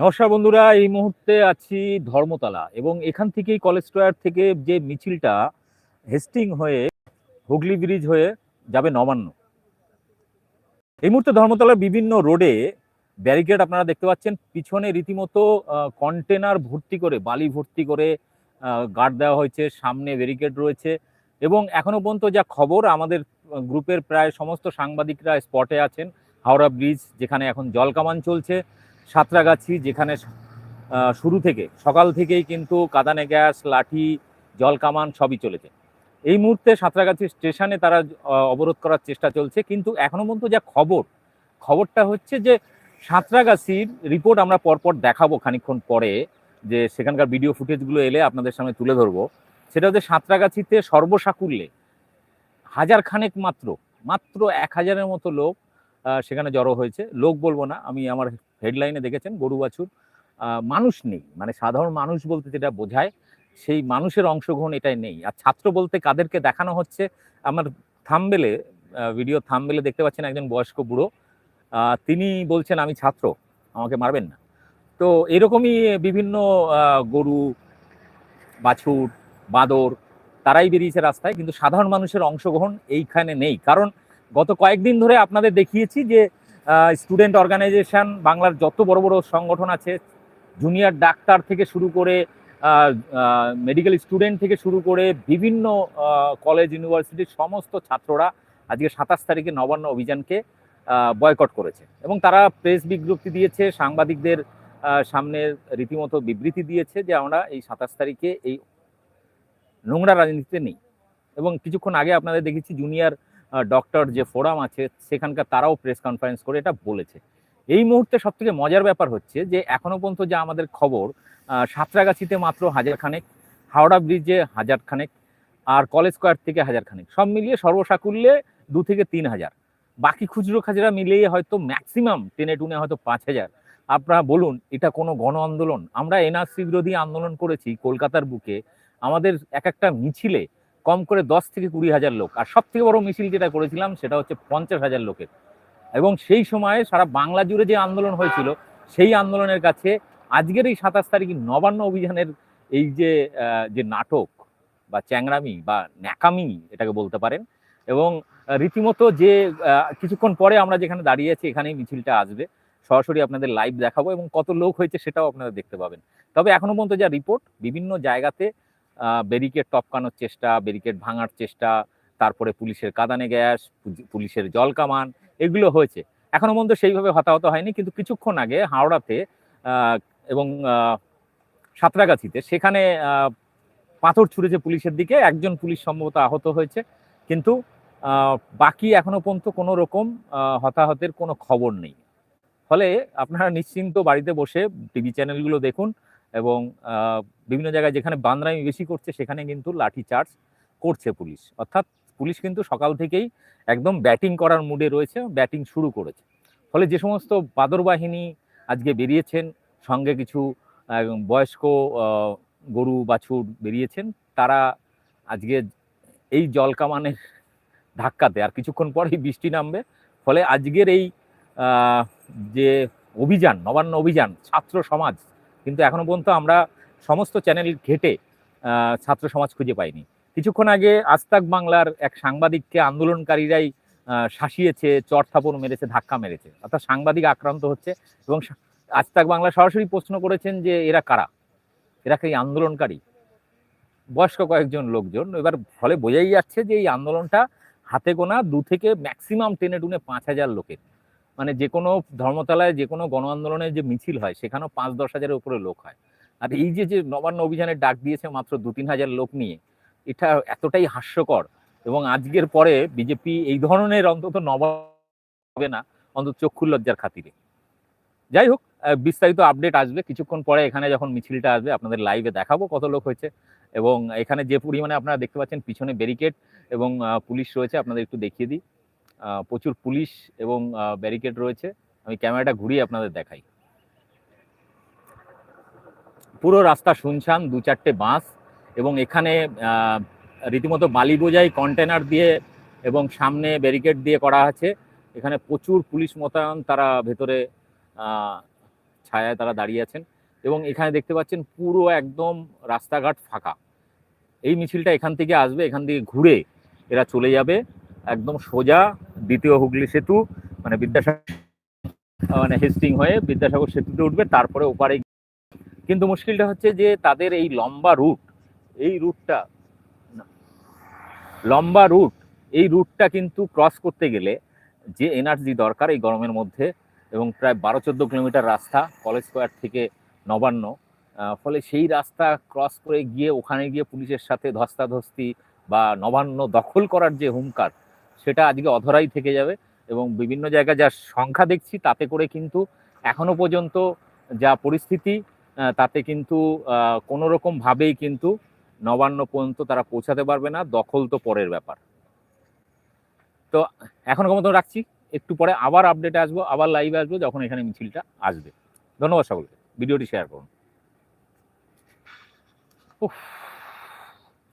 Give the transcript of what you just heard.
নমস্কার বন্ধুরা, এই মুহূর্তে আছি ধর্মতলা এবং এখান থেকেই কলেজ স্কোয়ার থেকে যে মিছিলটা হেস্টিং হয়ে হুগলি ব্রিজ হয়ে যাবে নবান্ন। এই মুহূর্তে ধর্মতলার বিভিন্ন রোডে ব্যারিকেড আপনারা দেখতে পাচ্ছেন। পিছনে রীতিমতো কন্টেনার ভর্তি করে, বালি ভর্তি করে গার্ড দেওয়া হয়েছে। সামনে ব্যারিকেড রয়েছে এবং এখনও পর্যন্ত যা খবর, আমাদের গ্রুপের প্রায় সমস্ত সাংবাদিকরা স্পটে আছেন। হাওড়া ব্রিজ যেখানে এখন জলকামান চলছে। সাঁতরাগাছি যেখানে শুরু থেকে, সকাল থেকেই কিন্তু কাদানে গ্যাস, লাঠি জলকামান সবই চলেছে। এই মুহূর্তে সাঁতরাগাছি স্টেশনে তারা অবরোধ করার চেষ্টা চলছে, কিন্তু এখনও পর্যন্ত যা খবর, খবরটা হচ্ছে যে সাঁতরাগাছির রিপোর্ট আমরা পরপর দেখাবো খানিকক্ষণ পরে, যে সেখানকার ভিডিও ফুটেজগুলো এলে আপনাদের সামনে তুলে ধরবো। সেটা হচ্ছে সাঁতরাগাছিতে সর্বসাকুল্যে হাজার খানেক মাত্র মাত্র এক হাজারের মতো লোক সেখানে জড়ো হয়েছে। লোক বলব না, আমি আমার হেডলাইনে দেখেছেন, গরু বাছুর মানুষ নেই। মানে সাধারণ মানুষ বলতে যেটা বোঝায়, সেই মানুষের অংশগ্রহণ এটাই নেই। আর ছাত্র বলতে কাদেরকে দেখানো হচ্ছে, আমার থামবেলে ভিডিও থামবেলে দেখতে পাচ্ছেন একজন বয়স্ক বুড়ো। তিনি বলছেন, আমি ছাত্র, আমাকে মারবেন না। তো এরকমই বিভিন্ন গরু, বাছুর, বাঁদর, তারাই বেরিয়েছে রাস্তায়। কিন্তু সাধারণ মানুষের অংশগ্রহণ এইখানে নেই। কারণ গত কয়েকদিন ধরে আপনাদের দেখিয়েছি যে স্টুডেন্ট অর্গানাইজেশন বাংলার যত বড় বড় সংগঠন আছে জুনিয়র ডাক্তার থেকে শুরু করে মেডিকেল স্টুডেন্ট থেকে শুরু করে বিভিন্ন কলেজ ইউনিভার্সিটির সমস্ত ছাত্ররা আজকে সাতাশ তারিখে নবান্ন অভিযানকে বয়কট করেছে। এবং তারা প্রেস বিজ্ঞপ্তি দিয়েছে, সাংবাদিকদের সামনে রীতিমতো বিবৃতি দিয়েছে যে আমরা এই সাতাশ তারিখে এই নোংরা রাজনীতিতে নেই। এবং কিছুক্ষণ আগে আপনাদের দেখেছি জুনিয়র ডক্টর যে ফোরাম আছে, সেখানকার তারাও প্রেস কনফারেন্স করে এটা বলেছে। এই মুহূর্তে সব থেকে মজার ব্যাপার হচ্ছে যে, এখনও পর্যন্ত যা আমাদের খবর সাঁতরাগাছিতে মাত্র হাজার খানেক হাওড়া ব্রিজে হাজার খানেক আর কলেজ স্কোয়ার থেকে হাজার খানেক সব মিলিয়ে সর্বসাকুল্যে দু থেকে তিন হাজার। বাকি খুচরো খাজরা মিলিয়ে হয়তো ম্যাক্সিমাম টেনে টুনে হয়তো পাঁচ হাজার। আপনারা বলুন, এটা কোনো গণ আন্দোলন? আমরা এনআরসি বিরোধী আন্দোলন করেছি কলকাতার বুকে। আমাদের এক একটা মিছিলে কম করে দশ থেকে কুড়ি হাজার লোক। আর সব থেকে বড় মিছিল যেটা করেছিলাম সেটা হচ্ছে পঞ্চাশ হাজার লোকের। এবং সেই সময়ে সারা বাংলা জুড়ে যে আন্দোলন হয়েছিল, সেই আন্দোলনের কাছে আজকের এই সাতাশ তারিখ নবান্ন অভিযানের এই যে যে নাটক বা চ্যাংরামি বা ন্যাকামি এটাকে বলতে পারেন, এবং রীতিমতো যে কিছুক্ষণ পরে আমরা যেখানে দাঁড়িয়ে আছি এখানেই মিছিলটা আসবে। সরাসরি আপনাদের লাইভ দেখাবো এবং কত লোক হয়েছে সেটাও আপনারা দেখতে পাবেন। তবে এখনও পর্যন্ত যা রিপোর্ট, বিভিন্ন জায়গাতে ব্যারিকেড টপকানোর চেষ্টা ব্যারিকেড ভাঙার চেষ্টা, তারপরে পুলিশের কাদানে গ্যাস পুলিশের জল কামান, এগুলো হয়েছে। এখনও পর্যন্ত সেইভাবে হতাহত হয়নি, কিন্তু কিছুক্ষণ আগে হাওড়াতে এবং সাঁতরাগাছিতে সেখানে পাথর ছুঁড়েছে পুলিশের দিকে, একজন পুলিশ সম্ভবত আহত হয়েছে। কিন্তু বাকি এখনও পর্যন্ত কোনো রকম হতাহতের কোনো খবর নেই। ফলে আপনারা নিশ্চিন্ত বাড়িতে বসে টিভি চ্যানেলগুলো দেখুন এবং বিভিন্ন জায়গায় যেখানে বান্দরামি বেশি করছে, সেখানে কিন্তু লাঠি চার্জ করছে পুলিশ। অর্থাৎ পুলিশ কিন্তু সকাল থেকেই একদম ব্যাটিং করার মুডে রয়েছে, ব্যাটিং শুরু করেছে। ফলে যে সমস্ত বাদর বাহিনী আজকে বেরিয়েছেন, সঙ্গে কিছু বয়স্ক গরু, বাছুর বেরিয়েছেন, তারা আজকে এই জলকামানের ধাক্কাতে আর কিছুক্ষণ পরেই বৃষ্টি নামবে। ফলে আজকের এই যে অভিযান, নবান্ন অভিযান, ছাত্র সমাজ কিন্তু এখনও পর্যন্ত আমরা সমস্ত চ্যানেল ঘেটে ছাত্র সমাজ খুঁজে পাইনি। কিছুক্ষণ আগে আস্তাক বাংলার এক সাংবাদিককে আন্দোলনকারীরাই শাসিয়েছে, চর থাপড় মেরেছে, ধাক্কা মেরেছে। অর্থাৎ সাংবাদিক আক্রান্ত হচ্ছে এবং আস্তাক বাংলা সরাসরি প্রশ্ন করেছেন যে এরা কারা? এরা কি আন্দোলনকারী? বয়স্ক কয়েকজন লোকজন। এবার ফলে বোঝাই যাচ্ছে যে এই আন্দোলনটা হাতে গোনা দু থেকে ম্যাক্সিমাম টেনে টুনে পাঁচ হাজার লোকের। মানে যে কোনো ধর্মতলায় যে কোনো গণ আন্দোলনের যে মিছিল হয়, সেখানেও পাঁচ দশ হাজারের উপরে লোক হয়। আর এই যে যে নবান্ন অভিযানের ডাক দিয়েছে মাত্র দু তিন হাজার লোক নিয়ে, এটা এতটাই হাস্যকর। এবং আজকের পরে বিজেপি এই ধরনের অন্তত হবে না, অন্তত চক্ষু লজ্জার খাতিরে। যাই হোক বিস্তারিত আপডেট আসবে। কিছুক্ষণ পরে এখানে যখন মিছিলটা আসবে, আপনাদের লাইভে দেখাবো কত লোক হয়েছে। এবং এখানে যে পরিমাণে আপনারা দেখতে পাচ্ছেন, পিছনে ব্যারিকেড এবং পুলিশ রয়েছে, আপনাদের একটু দেখিয়ে দিই। প্রচুর পুলিশ এবং ব্যারিকেড রয়েছে। আমি ক্যামেরাটা ঘুরিয়ে আপনাদের দেখাই। পুরো রাস্তা শুনশান দু চারটে বাস এবং এখানে রীতিমতো বালি বোঝাই কন্টেনার দিয়ে এবং সামনে ব্যারিকেড দিয়ে করা আছে। এখানে প্রচুর পুলিশ মোতায়েন, তারা ভেতরে ছায়ায় তারা দাঁড়িয়ে আছেন এবং এখানে দেখতে পাচ্ছেন পুরো একদম রাস্তাঘাট ফাঁকা। এই মিছিলটা এখান থেকে আসবে, এখান থেকে ঘুরে এরা চলে যাবে। একদম সোজা দ্বিতীয় হুগলি সেতু মানে বিদ্যাসাগর মানে হেস্টিং হয়ে বিদ্যাসাগর সেতুতে উঠবে, তারপরে ওপারে কিন্তু মুশকিলটা হচ্ছে যে তাদের এই লম্বা রুট, এই রুটটা লম্বা রুট, এই রুটটা কিন্তু ক্রস করতে গেলে যে এনার্জি দরকার এই গরমের মধ্যে এবং প্রায় বারো চোদ্দ কিলোমিটার রাস্তা, কলেজ স্কোয়ার থেকে নবান্ন ফলে সেই রাস্তা ক্রস করে গিয়ে ওখানে গিয়ে পুলিশের সাথে ধস্তাধস্তি বা নবান্ন দখল করার যে হুঙ্কার সেটা আজকে অধরাই থেকে যাবে এবং বিভিন্ন জায়গায় যা সংখ্যা দেখছি তাতে করে কিন্তু এখনও পর্যন্ত যা পরিস্থিতি তাতে কিন্তু কোনো রকম ভাবেই কিন্তু নবান্ন পর্যন্ত তারা পৌঁছাতে পারবে না। দখল তো পরের ব্যাপার। তো এখনকার মতো রাখছি। একটু পরে আবার আপডেটে আসব, আবার লাইভে আসব যখন এখানে মিছিলটা আসবে। ধন্যবাদ সকলকে। ভিডিওটি শেয়ার করুন। উফ।